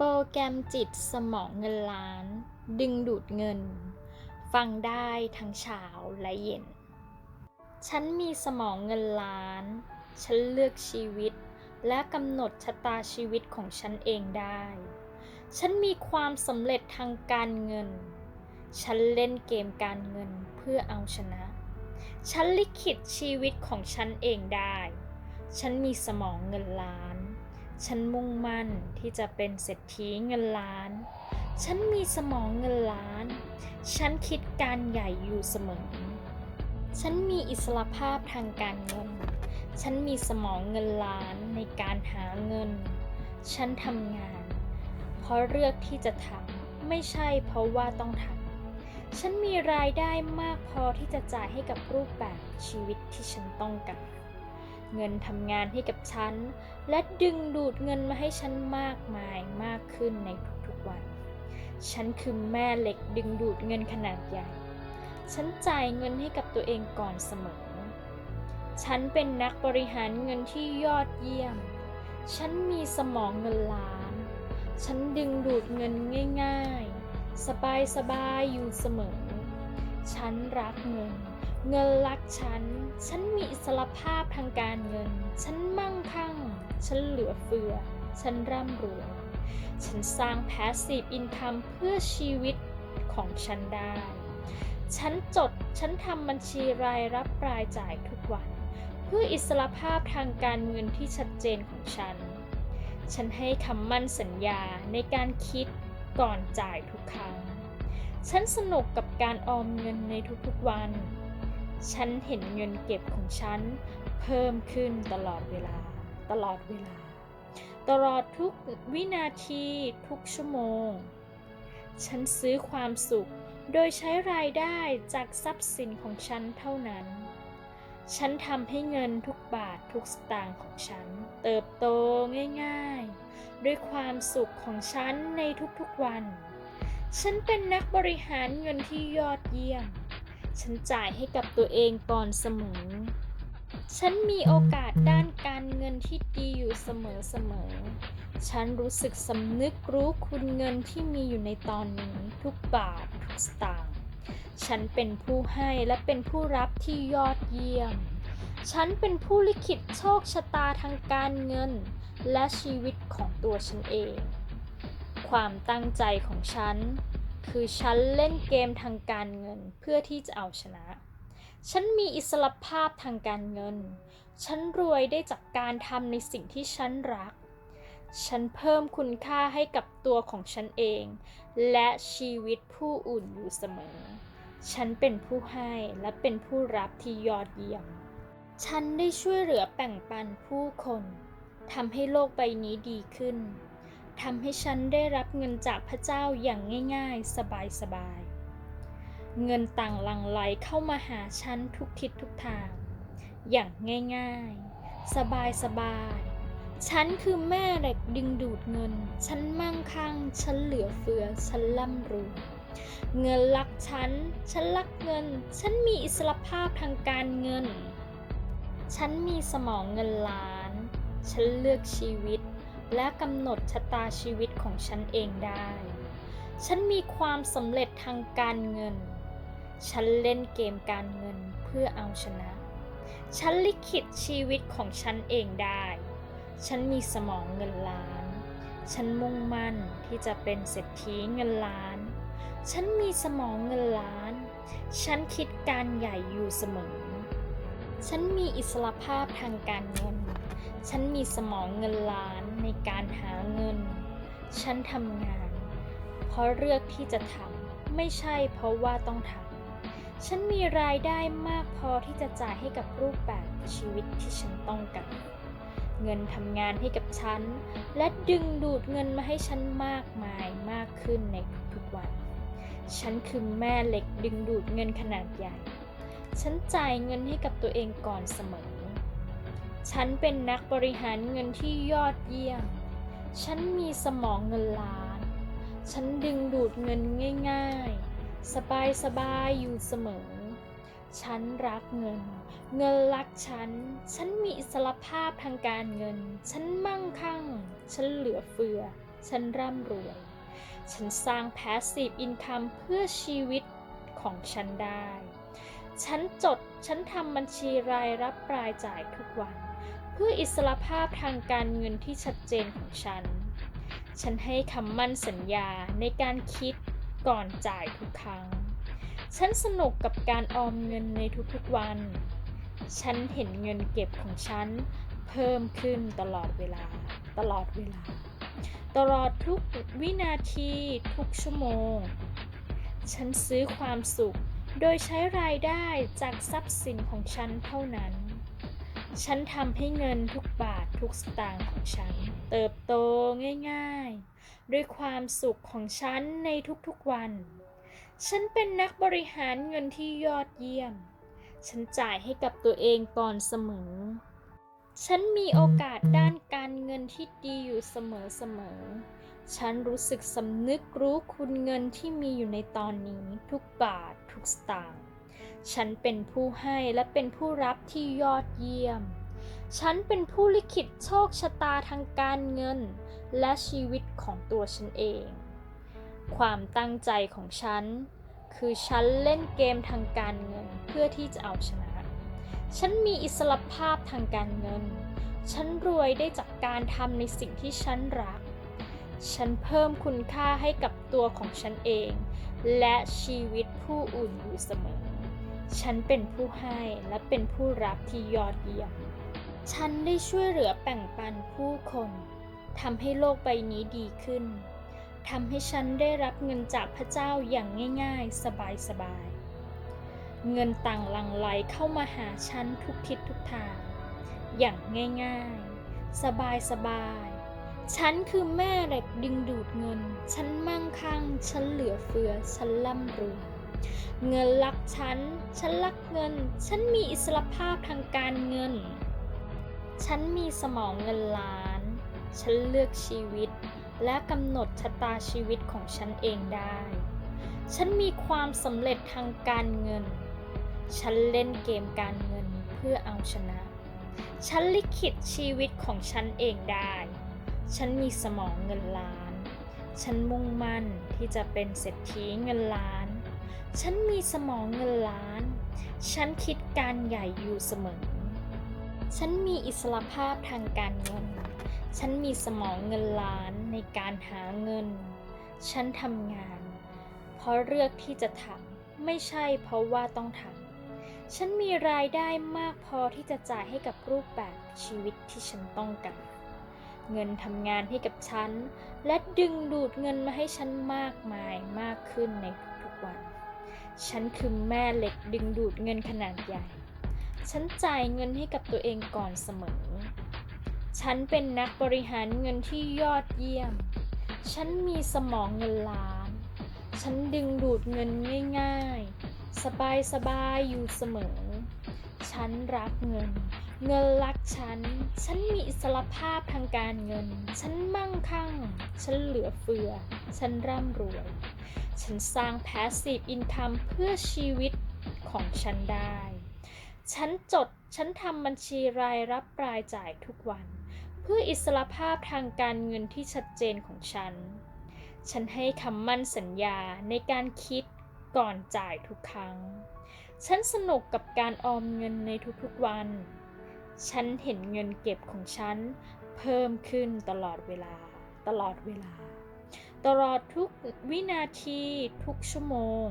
โปรแกรมจิตสมองเงินล้าน ดึงดูดเงิน ฟังได้ทั้งเช้าและเย็น ฉันมีสมองเงินล้าน ฉันเลือกชีวิต และกำหนดชะตาชีวิตของฉันเองได้ ฉันมีความสำเร็จทางการเงิน ฉันเล่นเกมการเงินเพื่อเอาชนะ ฉันลิขิตชีวิตของฉันเองได้ ฉันมีสมองเงินล้าน ฉันมุ่งมั่นที่จะเป็นเศรษฐีเงินล้าน ฉันมีสมองเงินล้าน ฉันคิดการใหญ่อยู่เสมอ ฉันมีอิสรภาพทางการเงิน ฉันมีสมองเงินล้านในการหาเงิน ฉันทำงาน เพราะเลือกที่จะทำไม่ใช่เพราะว่าต้องทำ ฉันมีรายได้มากพอที่จะจ่ายให้กับรูปแบบชีวิตที่ฉันต้องการ เงินทำงานให้กับฉัน และดึงดูดเงินมาให้ฉันมากมายมากขึ้นในทุกๆวัน ฉันคือแม่เหล็กดึงดูดเงินขนาดใหญ่ ฉันจ่ายเงินให้กับตัวเองก่อนเสมอ ฉันเป็นนักบริหารเงินที่ยอดเยี่ยม ฉันมีสมองเงินล้าน ฉันดึงดูดเงินง่าย ๆ สบายๆอยู่เสมอ ฉันรักเงิน เงินรักฉัน ฉันมีอิสรภาพทางการเงิน ฉันมั่งคั่ง ฉันเหลือเฟือ ฉันร่ำรวย ฉันสร้าง passive income เพื่อชีวิตของฉันได้ ฉันจด ฉันทำบัญชีรายรับรายจ่ายทุกวัน เพื่ออิสรภาพทางการเงินที่ชัดเจนของฉัน ฉันให้คำมั่นสัญญาในการคิดก่อนจ่ายทุกครั้ง ฉันสนุกกับการออมเงินในทุกๆวัน ฉันเห็นเงินเก็บของฉัน เพิ่มขึ้นตลอดเวลา ตลอดเวลา ตลอดทุกวินาทีทุกชั่วโมง ฉันซื้อความสุขโดยใช้รายได้จากทรัพย์สินของฉันเท่านั้น ฉันทำให้เงินทุกบาททุกสตางค์ของฉัน เติบโตง่ายๆ ด้วยความสุขของฉันในทุกๆวัน ฉันเป็นนักบริหารเงินที่ยอดเยี่ยม ฉันจ่ายให้กับตัวเองก่อนเสมอ ฉันมีโอกาสด้านการเงินที่ดีอยู่เสมอๆฉันรู้สึกสำนึกรู้คุณเงินที่มีอยู่ในตอนนี้ทุกบาททุกสตางค์ ฉันเป็นผู้ให้และเป็นผู้รับที่ยอดเยี่ยม ฉันเป็นผู้ลิขิตโชคชะตาทางการเงิน และชีวิตของตัวฉันเอง ความตั้งใจของฉัน คือฉันเล่นเกมทางการเงินเพื่อที่จะเอาชนะ ฉันมีอิสรภาพทางการเงิน ฉันรวยได้จากการทำในสิ่งที่ฉันรัก ฉันเพิ่มคุณค่าให้กับตัวของฉันเอง และชีวิตผู้อื่นอยู่เสมอ ฉันเป็นผู้ให้และเป็นผู้รับที่ยอดเยี่ยม ฉันได้ช่วยเหลือแบ่งปันผู้คนทำให้โลกใบนี้ดีขึ้น ทำให้ฉันได้รับเงินจากพระเจ้าอย่างง่ายๆ สบายๆ เงินต่างหลั่งไหลเข้ามาหาฉันทุกทิศทุกทาง อย่างง่ายๆ สบายๆ ฉันคือแม่เหล็กดึงดูดเงิน ฉันมั่งคั่ง ฉันเหลือเฟือ ฉันร่ำรวยเงินรักฉัน ฉันรักเงิน ฉันมีอิสรภาพทางการเงิน ฉันมีสมองเงินล้าน ฉันเลือกชีวิต และกำหนดชะตาชีวิตของฉันเองได้ ฉันมีความสำเร็จทางการเงิน ฉันเล่นเกมการเงินเพื่อเอาชนะ ฉันลิขิตชีวิตของฉันเองได้ ฉันมีสมองเงินล้าน ฉันมุ่งมั่นที่จะเป็นเศรษฐีเงินล้าน ฉันมีสมองเงินล้าน ฉันคิดการใหญ่อยู่เสมอ ฉันมีอิสรภาพทางการเงิน ฉันมีสมองเงินล้าน ในการหาเงิน ฉันทำงาน เพราะเลือกที่จะทำไม่ใช่เพราะว่าต้องทำ ฉันมีรายได้มากพอที่จะจ่ายให้กับรูปแบบชีวิตที่ฉันต้องการเงินทำงานให้กับฉัน และดึงดูดเงินมาให้ฉันมากมายมากขึ้นในทุกๆวัน ฉันคือแม่เหล็กดึงดูดเงินขนาดใหญ่ ฉันจ่ายเงินให้กับตัวเองก่อนเสมอ ฉันเป็นนักบริหารเงินที่ยอดเยี่ยม ฉันมีสมองเงินล้าน ฉันดึงดูดเงินง่ายๆ สบายๆ อยู่เสมอ ฉันรักเงิน เงินรักฉัน ฉันมีอิสรภาพทางการเงิน ฉันมั่งคั่ง ฉันเหลือเฟือ ฉันร่ำรวย ฉันสร้าง passive income เพื่อชีวิตของฉันได้ ฉันจด ฉันทำบัญชีรายรับรายจ่ายทุกวัน พื่ออิสรภาพทางการเงินที่ชัดเจนของฉัน ฉันให้คำมั่นสัญญาในการคิดก่อนจ่ายทุกครั้ง ฉันสนุกกับการออมเงินในทุกๆวัน ฉันเห็นเงินเก็บของฉันเพิ่มขึ้นตลอดเวลา ตลอดเวลา ตลอดทุกวินาทีทุกชั่วโมง ฉันซื้อความสุขโดยใช้รายได้จากทรัพย์สินของฉันเท่านั้น ฉันทำให้เงินทุกบาททุกสตางค์ของฉัน เติบโตง่ายๆ ด้วยความสุขของฉันในทุกๆวัน ฉันเป็นนักบริหารเงินที่ยอดเยี่ยม ฉันจ่ายให้กับตัวเองก่อนเสมอ ฉันมีโอกาสด้านการเงินที่ดีอยู่เสมอๆ ฉันรู้สึกสำนึกรู้คุณเงินที่มีอยู่ในตอนนี้ทุกบาททุกสตางค์ ฉันเป็นผู้ให้และเป็นผู้รับที่ยอดเยี่ยม ฉันเป็นผู้ลิขิตโชคชะตาทางการเงิน และชีวิตของตัวฉันเอง ความตั้งใจของฉัน คือฉันเล่นเกมทางการเงินเพื่อที่จะเอาชนะ ฉันมีอิสรภาพทางการเงิน ฉันรวยได้จากการทำในสิ่งที่ฉันรัก ฉันเพิ่มคุณค่าให้กับตัวของฉันเอง และชีวิตผู้อื่นอยู่เสมอ ฉันเป็นผู้ให้และเป็นผู้รับที่ยอดเยี่ยม ฉันได้ช่วยเหลือแบ่งปันผู้คนทำให้โลกใบนี้ดีขึ้นทำให้ฉันได้รับเงินจากพระเจ้าอย่างง่ายๆ สบายๆ เงินต่างหลั่งไหลเข้ามาหาฉันทุกทิศทุกทาง อย่างง่ายๆ สบายๆ ฉันคือแม่เหล็กดึงดูดเงิน ฉันมั่งคั่ง ฉันเหลือเฟือ ฉันร่ำรวย เงินรักฉัน ฉันรักเงิน ฉันมีอิสรภาพทางการเงิน ฉันมีสมองเงินล้าน ฉันเลือกชีวิต และกำหนดชะตาชีวิตของฉันเองได้ ฉันมีความสำเร็จทางการเงิน ฉันเล่นเกมการเงินเพื่อเอาชนะ ฉันลิขิตชีวิตของฉันเองได้ ฉันมีสมองเงินล้าน ฉันมุ่งมั่นที่จะเป็นเศรษฐีเงินล้าน ฉันมีสมองเงินล้าน ฉันคิดการใหญ่อยู่เสมอ ฉันมีอิสรภาพทางการเงิน ฉันมีสมองเงินล้านในการหาเงิน ฉันทำงาน เพราะเลือกที่จะทำ ไม่ใช่เพราะว่าต้องทำ ฉันมีรายได้มากพอที่จะจ่ายให้กับรูปแบบชีวิตที่ฉันต้องการเงินทำงานให้กับฉัน และดึงดูดเงินมาให้ฉันมากมายมากขึ้นในทุกๆวัน ฉันคือแม่เหล็กดึงดูดเงินขนาดใหญ่ ฉันจ่ายเงินให้กับตัวเองก่อนเสมอ ฉันเป็นนักบริหารเงินที่ยอดเยี่ยม ฉันมีสมองเงินล้าน ฉันดึงดูดเงินง่าย ๆ สบายๆอยู่เสมอ ฉันรักเงิน เงินรักฉัน ฉันมีอิสรภาพทางการเงิน ฉันมั่งคั่ง ฉันเหลือเฟือ ฉันร่ำรวย ฉันสร้าง passive income เพื่อชีวิตของฉันได้ ฉันจด ฉันทำบัญชีรายรับรายจ่ายทุกวัน เพื่ออิสรภาพทางการเงินที่ชัดเจนของฉัน ฉันให้คำมั่นสัญญาในการคิดก่อนจ่ายทุกครั้ง ฉันสนุกกับการออมเงินในทุกๆวัน ฉันเห็นเงินเก็บของฉันเพิ่มขึ้นตลอดเวลา ตลอดเวลา ตลอดทุกวินาทีทุกชั่วโมง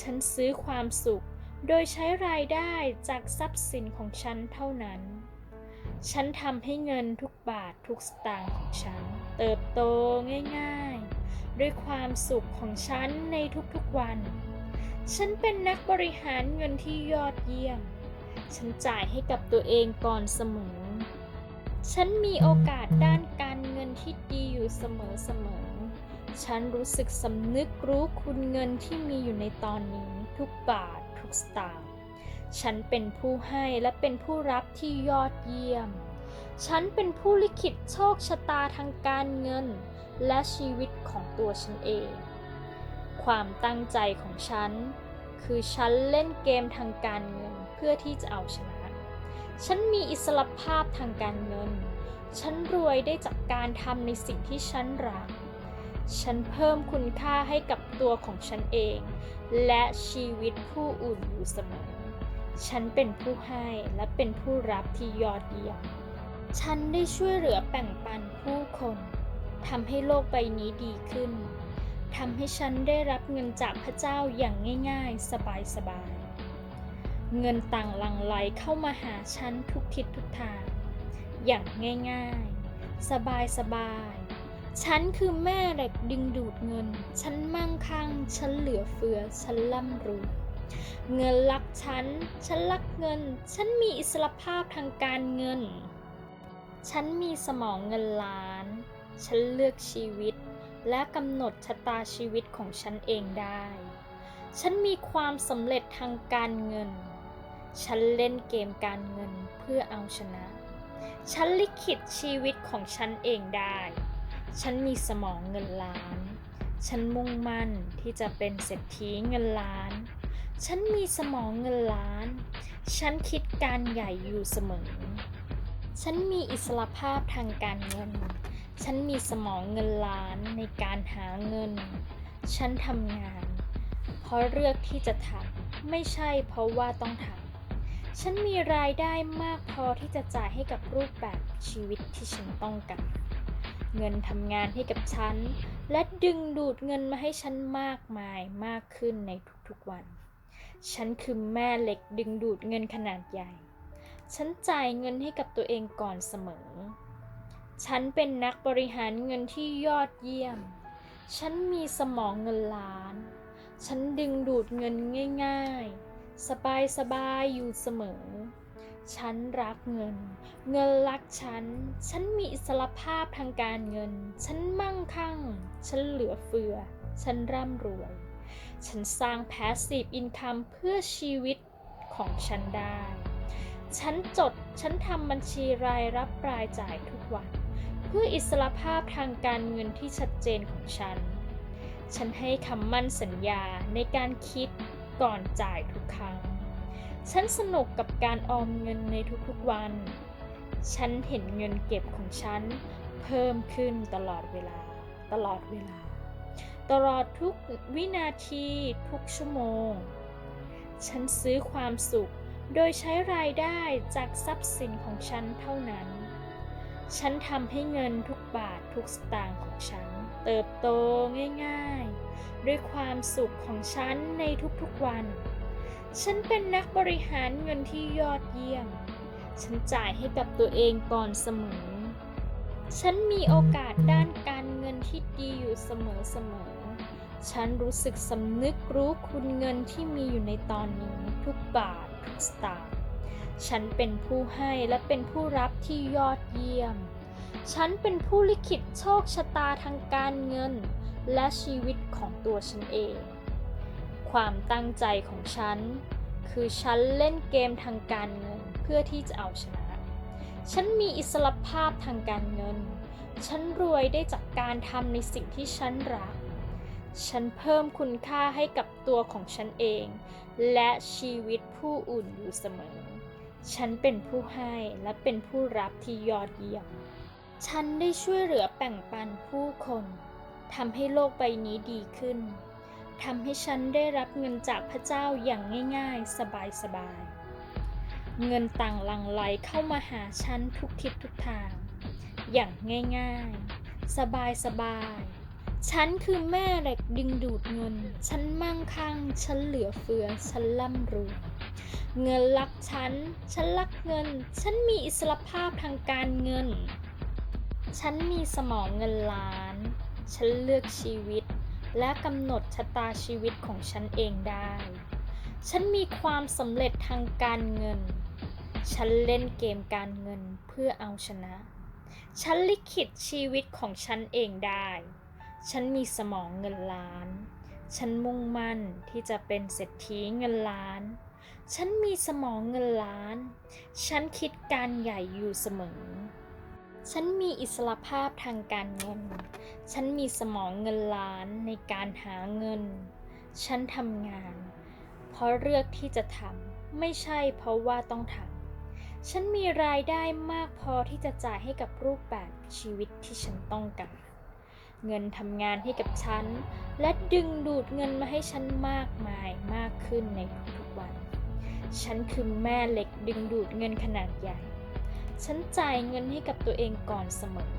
ฉันซื้อความสุขโดยใช้รายได้จากทรัพย์สินของฉันเท่านั้น ฉันทำให้เงินทุกบาททุกสตางค์ของฉัน เติบโตง่ายๆ ด้วยความสุขของฉันในทุกๆวัน ฉันเป็นนักบริหารเงินที่ยอดเยี่ยม ฉันจ่ายให้กับตัวเองก่อนเสมอ ฉันมีโอกาสด้านการเงินที่ดีอยู่เสมอๆฉันรู้สึกสำนึกรู้คุณเงินที่มีอยู่ในตอนนี้ทุกบาททุกสตางค์ ฉันเป็นผู้ให้และเป็นผู้รับที่ยอดเยี่ยม ฉันเป็นผู้ลิขิตโชคชะตาทางการเงิน และชีวิตของตัวฉันเอง ความตั้งใจของฉันคือฉันเล่นเกมทางการเงิน เพื่อที่จะเอาชนะ ฉันมีอิสรภาพทางการเงิน ฉันรวยได้จากการทำในสิ่งที่ฉันรัก ฉันเพิ่มคุณค่าให้กับตัวของฉันเอง และชีวิตผู้อื่นอยู่เสมอ ฉันเป็นผู้ให้และเป็นผู้รับที่ยอดเยี่ยม ฉันได้ช่วยเหลือแบ่งปันผู้คนทำให้โลกใบนี้ดีขึ้นทำให้ฉันได้รับเงินจากพระเจ้าอย่างง่าย ๆ สบายๆ เงินต่างหลั่งไหลเข้ามาหาฉันทุกทิศทุกทาง อย่างง่ายๆ สบายๆฉันคือแม่เหล็กดึงดูดเงิน ฉันมั่งคั่ง ฉันเหลือเฟือ ฉันร่ำรวย เงินรักฉัน ฉันรักเงิน ฉันมีอิสรภาพทางการเงิน ฉันมีสมองเงินล้าน ฉันเลือกชีวิต และกำหนดชะตาชีวิตของฉันเองได้ ฉันมีความสำเร็จทางการเงิน ฉันเล่นเกมการเงินเพื่อเอาชนะ ฉันลิขิตชีวิตของฉันเองได้ ฉันมีสมองเงินล้าน ฉันมุ่งมั่นที่จะเป็นเศรษฐีเงินล้าน ฉันมีสมองเงินล้าน ฉันคิดการใหญ่อยู่เสมอ ฉันมีอิสรภาพทางการเงิน ฉันมีสมองเงินล้านในการหาเงิน ฉันทำงาน เพราะเลือกที่จะทำไม่ใช่เพราะว่าต้องทำ ฉันมีรายได้มากพอที่จะจ่ายให้กับรูปแบบชีวิตที่ฉันต้องการ เงินทำงานให้กับฉัน และดึงดูดเงินมาให้ฉันมากมายมากขึ้นในทุกๆวัน ฉันคือแม่เหล็กดึงดูดเงินขนาดใหญ่ ฉันจ่ายเงินให้กับตัวเองก่อนเสมอ ฉันเป็นนักบริหารเงินที่ยอดเยี่ยม ฉันมีสมองเงินล้าน ฉันดึงดูดเงินง่าย ๆ สบายๆอยู่เสมอ ฉันรักเงิน เงินรักฉัน ฉันมีอิสรภาพทางการเงิน ฉันมั่งคั่ง ฉันเหลือเฟือ ฉันร่ำรวย ฉันสร้าง passive income เพื่อชีวิตของฉันได้ ฉันจด ฉันทำบัญชีรายรับรายจ่ายทุกวัน เพื่ออิสรภาพทางการเงินที่ชัดเจนของฉัน ฉันให้คำมั่นสัญญาในการคิด ก่อนจ่ายทุกครั้ง ฉันสนุกกับการออมเงินในทุกๆวัน ฉันเห็นเงินเก็บของฉันเพิ่มขึ้นตลอดเวลา ตลอดเวลา ตลอดทุกวินาทีทุกชั่วโมง ฉันซื้อความสุขโดยใช้รายได้จากทรัพย์สินของฉันเท่านั้น ฉันทำให้เงินทุกบาททุกสตางค์ของฉัน เติบโตง่ายๆ ด้วยความสุขของฉันในทุกๆวัน ฉันเป็นนักบริหารเงินที่ยอดเยี่ยม ฉันจ่ายให้กับตัวเองก่อนเสมอ ฉันมีโอกาสด้านการเงินที่ดีอยู่เสมอๆ ฉันรู้สึกสำนึกรู้คุณเงินที่มีอยู่ในตอนนี้ทุกบาททุกสตางค์ ฉันเป็นผู้ให้และเป็นผู้รับที่ยอดเยี่ยม ฉันเป็นผู้ลิขิตโชคชะตาทางการเงิน และชีวิตของตัวฉันเอง ความตั้งใจของฉัน คือฉันเล่นเกมทางการเงินเพื่อที่จะเอาชนะ ฉันมีอิสรภาพทางการเงิน ฉันรวยได้จากการทำในสิ่งที่ฉันรัก ฉันเพิ่มคุณค่าให้กับตัวของฉันเอง และชีวิตผู้อื่นอยู่เสมอ ฉันเป็นผู้ให้และเป็นผู้รับที่ยอดเยี่ยม ฉันได้ช่วยเหลือแบ่งปันผู้คนทำให้โลกใบนี้ดีขึ้นทำให้ฉันได้รับเงินจากพระเจ้าอย่างง่ายๆ สบายๆ เงินต่างหลั่งไหลเข้ามาหาฉันทุกทิศทุกทาง อย่างง่ายๆ สบายๆ ฉันคือแม่เหล็กดึงดูดเงิน ฉันมั่งคั่ง ฉันเหลือเฟือ ฉันร่ำรวย เงินรักฉัน ฉันรักเงิน ฉันมีอิสรภาพทางการเงิน ฉันมีสมองเงินล้าน ฉันเลือกชีวิต และกำหนดชะตาชีวิตของฉันเองได้ ฉันมีความสำเร็จทางการเงิน ฉันเล่นเกมการเงินเพื่อเอาชนะ ฉันลิขิตชีวิตของฉันเองได้ ฉันมีสมองเงินล้าน ฉันมุ่งมั่นที่จะเป็นเศรษฐีเงินล้าน ฉันมีสมองเงินล้าน ฉันคิดการใหญ่อยู่เสมอ ฉันมีอิสระภาพทางการเงิน ฉันมีสมองเงินล้านในการหาเงิน ฉันทำงาน เพราะเลือกที่จะทำ ไม่ใช่เพราะว่าต้องทำ ฉันมีรายได้มากพอที่จะจ่ายให้กับรูปแบบชีวิตที่ฉันต้องการ เงินทำงานให้กับฉัน และดึงดูดเงินมาให้ฉันมากมายมากขึ้นในทุกๆวัน ฉันคือแม่เหล็กดึงดูดเงินขนาดใหญ่ ฉันจ่ายเงินให้กับตัวเองก่อนเสมอ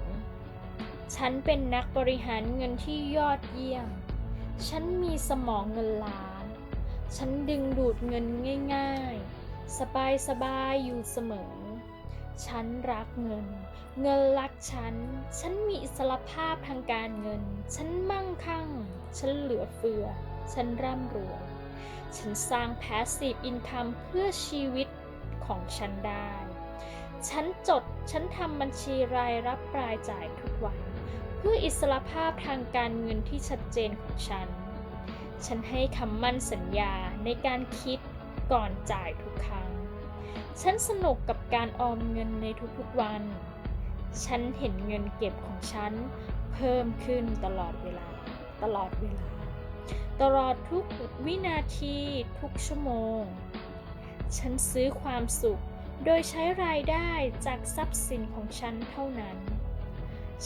ฉันเป็นนักบริหารเงินที่ยอดเยี่ยม ฉันมีสมองเงินล้าน ฉันดึงดูดเงินง่าย ๆ สบายๆอยู่เสมอ ฉันรักเงิน เงินรักฉัน ฉันมีอิสรภาพทางการเงิน ฉันมั่งคั่ง ฉันเหลือเฟือ ฉันร่ำรวย ฉันสร้าง passive income เพื่อชีวิตของฉันได้ ฉันจด ฉันทำบัญชีรายรับรายจ่ายทุกวัน เพื่ออิสรภาพทางการเงินที่ชัดเจนของฉัน ฉันให้คำมั่นสัญญาในการคิดก่อนจ่ายทุกครั้ง ฉันสนุกกับการออมเงินในทุกๆวัน ฉันเห็นเงินเก็บของฉันเพิ่มขึ้นตลอดเวลา ตลอดเวลา ตลอดทุกวินาทีทุกชั่วโมง ฉันซื้อความสุขโดยใช้รายได้จากทรัพย์สินของฉันเท่านั้น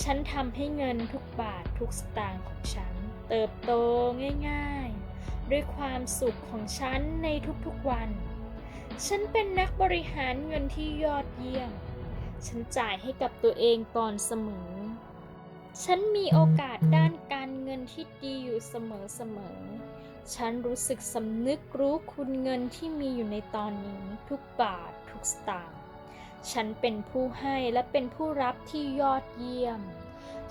ฉันทำให้เงินทุกบาททุกสตางค์ของฉัน เติบโตง่ายๆ ด้วยความสุขของฉันในทุกๆวัน ฉันเป็นนักบริหารเงินที่ยอดเยี่ยม ฉันจ่ายให้กับตัวเองก่อนเสมอ ฉันมีโอกาสด้านการเงินที่ดีอยู่เสมอๆฉันรู้สึกสำนึกรู้คุณเงินที่มีอยู่ในตอนนี้ทุกบาททุกสตางค์ ฉันเป็นผู้ให้และเป็นผู้รับที่ยอดเยี่ยม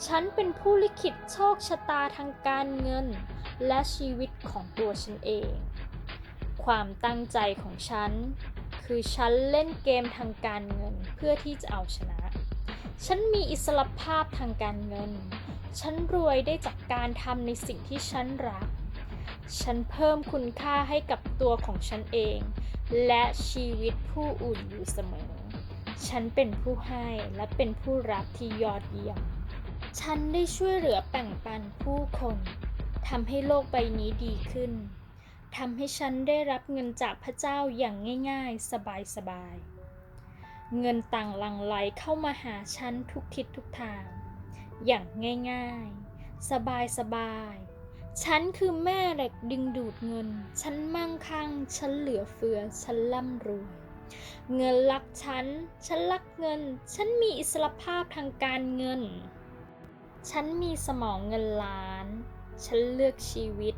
ฉันเป็นผู้ลิขิตโชคชะตาทางการเงิน และชีวิตของตัวฉันเอง ความตั้งใจของฉัน คือฉันเล่นเกมทางการเงินเพื่อที่จะเอาชนะ ฉันมีอิสรภาพทางการเงิน ฉันรวยได้จากการทำในสิ่งที่ฉันรัก ฉันเพิ่มคุณค่าให้กับตัวของฉันเอง และชีวิตผู้อื่นอยู่เสมอ ฉันเป็นผู้ให้และเป็นผู้รับที่ยอดเยี่ยม ฉันได้ช่วยเหลือแบ่งปันผู้คนทำให้โลกใบนี้ดีขึ้นทำให้ฉันได้รับเงินจากพระเจ้าอย่างง่าย ๆ สบายๆ เงินต่างหลั่งไหลเข้ามาหาฉันทุกทิศทุกทาง อย่างง่ายๆ สบายๆฉันคือแม่เหล็กดึงดูดเงิน ฉันมั่งคั่ง ฉันเหลือเฟือ ฉันร่ำรวย เงินรักฉัน ฉันรักเงิน ฉันมีอิสรภาพทางการเงิน ฉันมีสมองเงินล้าน ฉันเลือกชีวิต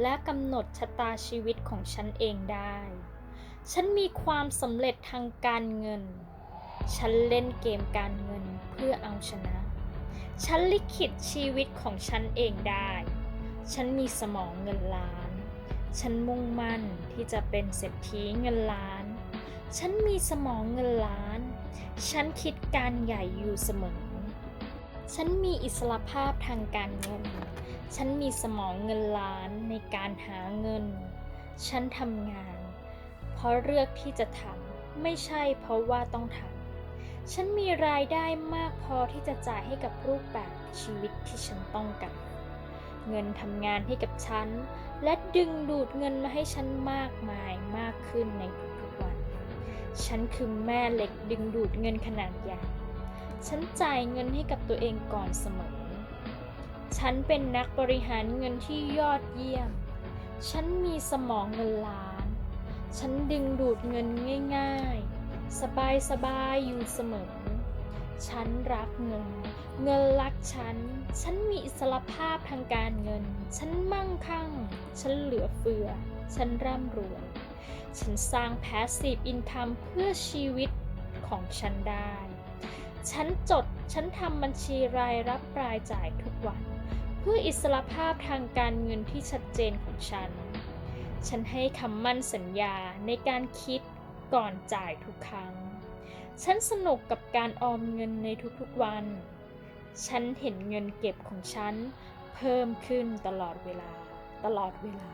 และกำหนดชะตาชีวิตของฉันเองได้ ฉันมีความสำเร็จทางการเงิน ฉันเล่นเกมการเงินเพื่อเอาชนะ ฉันลิขิตชีวิตของฉันเองได้ ฉันมีสมองเงินล้าน ฉันมุ่งมั่นที่จะเป็นเศรษฐีเงินล้าน ฉันมีสมองเงินล้าน ฉันคิดการใหญ่อยู่เสมอ ฉันมีอิสรภาพทางการเงิน ฉันมีสมองเงินล้านในการหาเงิน ฉันทำงาน เพราะเลือกที่จะทำไม่ใช่เพราะว่าต้องทำ ฉันมีรายได้มากพอที่จะจ่ายให้กับรูปแบบชีวิตที่ฉันต้องการ เงินทำงานให้กับฉัน และดึงดูดเงินมาให้ฉันมากมายมากขึ้นในทุกๆวัน ฉันคือแม่เหล็กดึงดูดเงินขนาดใหญ่ ฉันจ่ายเงินให้กับตัวเองก่อนเสมอ ฉันเป็นนักบริหารเงินที่ยอดเยี่ยม ฉันมีสมองเงินล้าน ฉันดึงดูดเงินง่าย ๆ สบายๆอยู่เสมอ ฉันรักเงิน เงินรักฉัน ฉันมีอิสรภาพทางการเงิน ฉันมั่งคั่ง ฉันเหลือเฟือ ฉันร่ำรวย ฉันสร้าง passive income เพื่อชีวิตของฉันได้ ฉันจด ฉันทำบัญชีรายรับรายจ่ายทุกวัน เพื่ออิสรภาพทางการเงินที่ชัดเจนของฉัน ฉันให้คำมั่นสัญญาในการคิด ก่อนจ่ายทุกครั้ง ฉันสนุกกับการออมเงินในทุกๆวัน ฉันเห็นเงินเก็บของฉันเพิ่มขึ้นตลอดเวลา ตลอดเวลา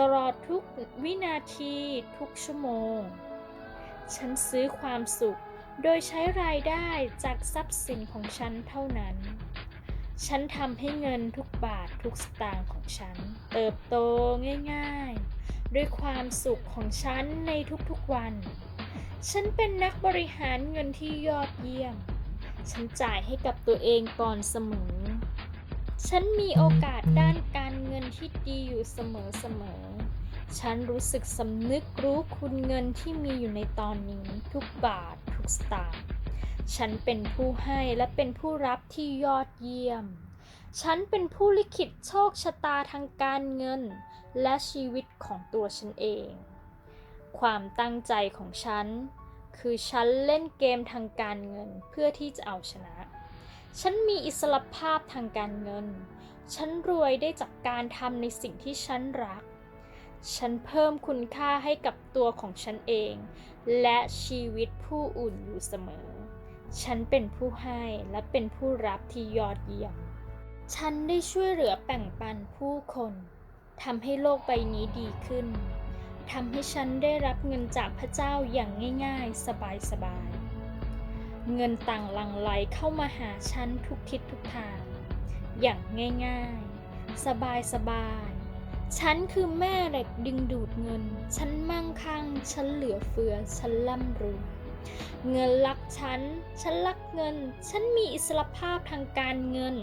ตลอดทุกวินาทีทุกชั่วโมง ฉันซื้อความสุขโดยใช้รายได้จากทรัพย์สินของฉันเท่านั้น ฉันทำให้เงินทุกบาททุกสตางค์ของฉัน เติบโตง่าย ๆ ด้วยความสุขของฉันในทุกๆวัน ฉันเป็นนักบริหารเงินที่ยอดเยี่ยม ฉันจ่ายให้กับตัวเองก่อนเสมอ ฉันมีโอกาสด้านการเงินที่ดีอยู่เสมอเสมอฉันรู้สึกสำนึกรู้คุณเงินที่มีอยู่ในตอนนี้ทุกบาททุกสตางค์ ฉันเป็นผู้ให้และเป็นผู้รับที่ยอดเยี่ยม ฉันเป็นผู้ลิขิตโชคชะตาทางการเงิน และชีวิตของตัวฉันเอง ความตั้งใจของฉัน คือฉันเล่นเกมทางการเงินเพื่อที่จะเอาชนะ ฉันมีอิสรภาพทางการเงิน ฉันรวยได้จากการทำในสิ่งที่ฉันรัก ฉันเพิ่มคุณค่าให้กับตัวของฉันเอง และชีวิตผู้อื่นอยู่เสมอ ฉันเป็นผู้ให้และเป็นผู้รับที่ยอดเยี่ยม ฉันได้ช่วยเหลือแบ่งปันผู้คน ทำให้โลกใบนี้ดีขึ้นทำให้ฉันได้รับเงินจากพระเจ้าอย่างง่ายๆ สบายๆ เงินต่างหลั่งไหลเข้ามาหาฉันทุกทิศทุกทาง อย่างง่ายๆ สบายๆ ฉันคือแม่เหล็กดึงดูดเงิน ฉันมั่งคั่ง ฉันเหลือเฟือ ฉันร่ำรวย เงินรักฉัน ฉันรักเงิน ฉันมีอิสรภาพทางการเงิน